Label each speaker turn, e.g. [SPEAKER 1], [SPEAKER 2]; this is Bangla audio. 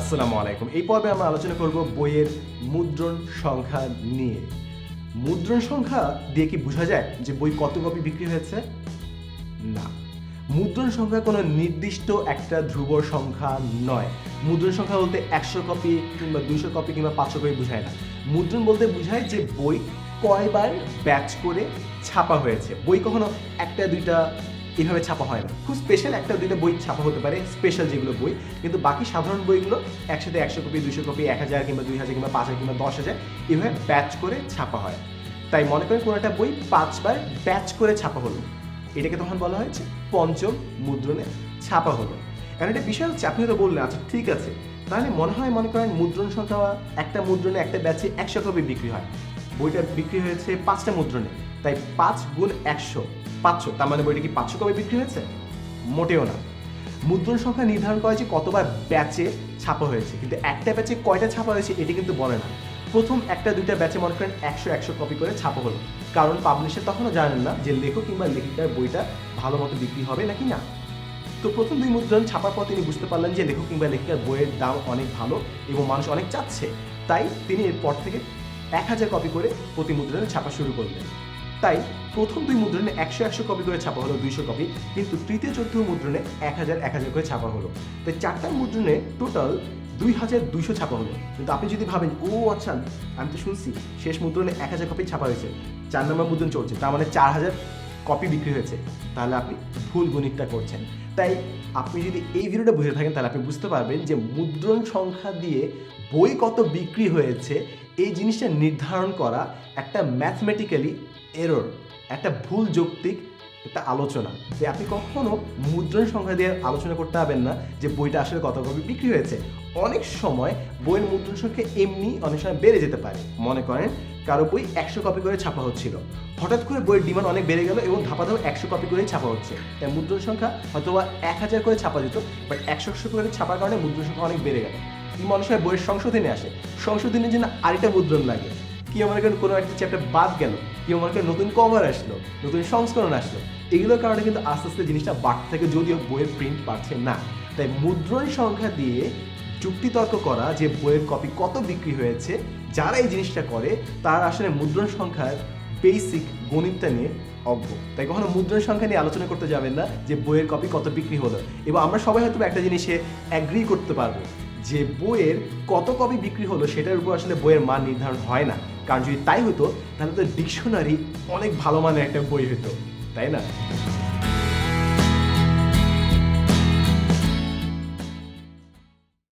[SPEAKER 1] আসসালামু আলাইকুম। এই পর্বে আমরা আলোচনা করব বইয়ের মুদ্রণ সংখ্যা নিয়ে। মুদ্রণ সংখ্যা দিয়ে কি বোঝা যায় যে বই কত কপি বিক্রি হয়েছে? না। মুদ্রণ সংখ্যা কোনো নির্দিষ্ট একটা ধ্রুব সংখ্যা নয়। মুদ্রণ সংখ্যা বলতে একশো কপি কিংবা দুইশো কপি কিংবা পাঁচশো কপি বোঝায় না। মুদ্রণ বলতে বোঝায় যে বই কয়বার ব্যাচ করে ছাপা হয়েছে। বই কখনো একটা, দুইটা এভাবে ছাপা হয় না। খুব স্পেশাল একটা দুইটা বই ছাপা হতে পারে স্পেশাল যেগুলো বই। কিন্তু বাকি সাধারণ বইগুলো একসাথে একশো কপি দুশো কপি, এক হাজার কিংবা দুই হাজার কিংবা পাঁচ হাজার কিংবা দশ হাজার এভাবে ব্যাচ করে ছাপা হয়। তাই মনে করেন কোনো একটা বই পাঁচবার ব্যাচ করে ছাপা হলো। এটাকে তখন বলা হয়েছে পঞ্চম মুদ্রণে ছাপা হলো। কারণ একটা বিষয় হচ্ছে আপনি তো বললেন আচ্ছা ঠিক আছে। তাহলে মনে হয়, মনে করেন মুদ্রণ সংখ্যা একটা মুদ্রণে একটা ব্যাচে একশো কপি বিক্রি হয়। বইটা বিক্রি হয়েছে পাঁচটা মুদ্রণে। তাই পাঁচ গুণ একশো, পাঁচশো, তার মানে বইটা কি পাঁচশো কপি বিক্রি হয়েছে? মোটেও না। মুদ্রণ সংখ্যা নির্ধারণ করা যে কতবার ব্যাচে ছাপা হয়েছে, কিন্তু একটা ব্যাচে কয়টা ছাপা হয়েছে এটি কিন্তু বলে না। প্রথম একটা, দুইটা ব্যাচে মনে করেন একশো একশো কপি করে ছাপা হলো। কারণ পাবলিশার তখনও জানেন না যে লেখক কিংবা লেখিকার বইটা ভালো মতো বিক্রি হবে নাকি না। তো প্রথম দুই মুদ্রণ ছাপার পর তিনি বুঝতে পারলেন যে লেখক কিংবা লেখিকার বইয়ের দাম অনেক ভালো এবং মানুষ অনেক চাচ্ছে। তাই তিনি এরপর থেকে এক হাজার কপি করে প্রতি মুদ্রণে ছাপা শুরু করলেন। তাই প্রথম দুই মুদ্রণে একশো একশো কপি করে ছাপা হলো দুইশো কপি, কিন্তু তৃতীয় চতুর্থ মুদ্রণে এক হাজার এক হাজার করে ছাপা হলো। তাই চারটা মুদ্রণে টোটাল দুই হাজার দুইশো ছাপা হলো। কিন্তু আপনি যদি ভাবেন, ও আচ্ছা আমি তো শুনছি, শেষ মুদ্রণে এক হাজার কপি ছাপা হয়েছে, চার নম্বর মুদ্রণ চলছে, তার মানে চার হাজার কপি বিক্রি হয়েছে, তাহলে আপনি ভুল গণিতটা করছেন। তাই আপনি যদি এই ভিডিওটা বুঝে থাকেন, তাহলে আপনি বুঝতে পারবেন যে মুদ্রণ সংখ্যা দিয়ে বই কত বিক্রি হয়েছে, এই জিনিসটা নির্ধারণ করা একটা ম্যাথমেটিক্যালি এরর একটা ভুল যৌক্তিক একটা আলোচনা যে আপনি কখনো মুদ্রণ সংখ্যা দিয়ে আলোচনা করতে পারবেন না যে বইটা আসলে কত কপি বিক্রি হয়েছে। অনেক সময় বইয়ের মুদ্রণ সংখ্যা এমনি অনেক সময় বেড়ে যেতে পারে। মনে করেন কারও বই একশো কপি করে ছাপা হচ্ছিল। হঠাৎ করে বইয়ের ডিমান্ড অনেক বেড়ে গেল এবং ধাপা ধাপ একশো কপি করেই ছাপা হচ্ছে। তাই মুদ্রণ সংখ্যা হয়তো বা এক হাজার করে ছাপা যেত, বাট একশো একশো করে ছাপার কারণে মুদ্রণ সংখ্যা অনেক বেড়ে গেল। কি সময় বইয়ের সংশোধনে আসে? সংশোধনের জন্য আরেকটা মুদ্রণ লাগে। কি করেন কোনো একটা চ্যাপ্টার বাদ গেল? কি করেন নতুন কভার আসলো? নতুন সংস্করণ আসলো? এগুলোর কারণে কিন্তু আস্তে আস্তে জিনিসটা বাড়তে থাকে, যদিও বইয়ের প্রিন্ট বাড়ছে না। তাই মুদ্রণ সংখ্যা দিয়ে যুক্তিতর্ক করা যে বইয়ের কপি কত বিক্রি হয়েছে, যারা এই জিনিসটা করে, তারা আসলে মুদ্রণ সংখ্যার বেসিক গণিতটা নিয়ে অজ্ঞ। তাই কখনো মুদ্রণ সংখ্যা নিয়ে আলোচনা করতে যাবেন না যে বইয়ের কপি কত বিক্রি হলো। এবং আমরা সবাই হয়তো একটা জিনিসে অ্যাগ্রি করতে পারব যে বইয়ের কত কপি বিক্রি হলো, সেটার উপর আসলে বইয়ের মান নির্ধারণ হয় না। কারণ যদি তাই হতো, তাহলে তো ডিকশনারি অনেক ভালো মানের একটা বই হতো। তাই না